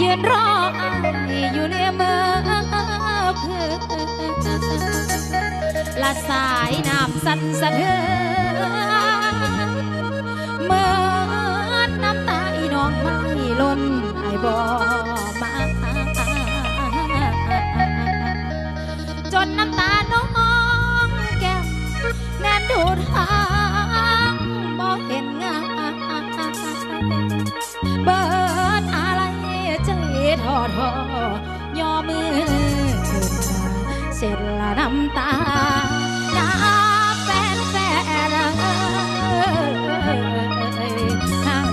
ยืนรออยู่ในเมืองเพื่อละสายน้ำสั่นสะเทือนเมื่อน้ำตาอีน้องไม่ล้นไอบอก บ่ยอมือเสร็จละน้ำตาน้ำแฟนแฟนข้าง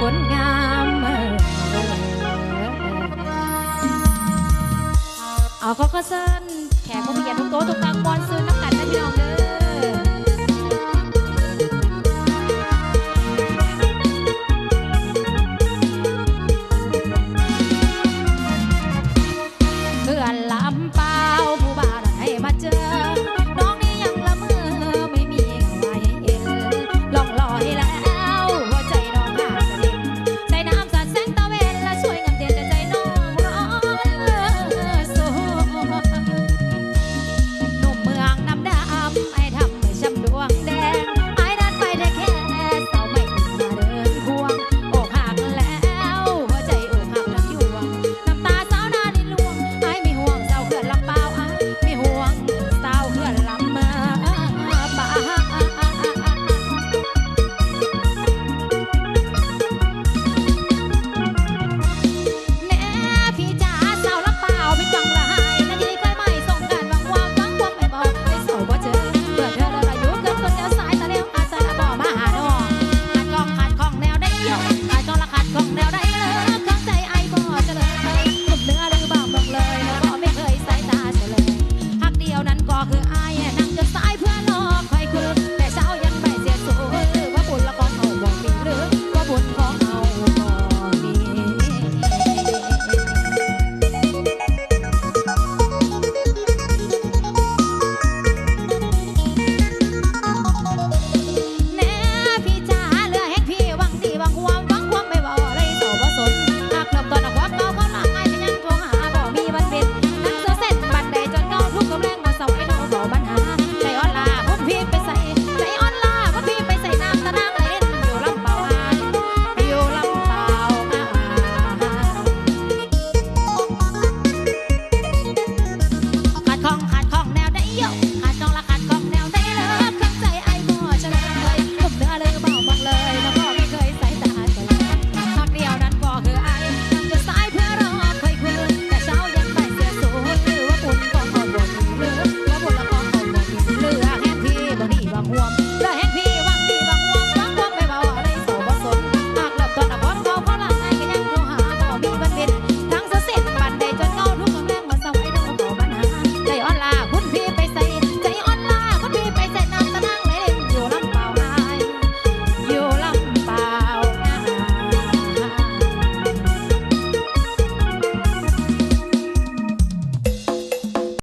คนงามเอาก็ก็เส้นแขกก็มีแก่ทุกโต๊ะทุกใบ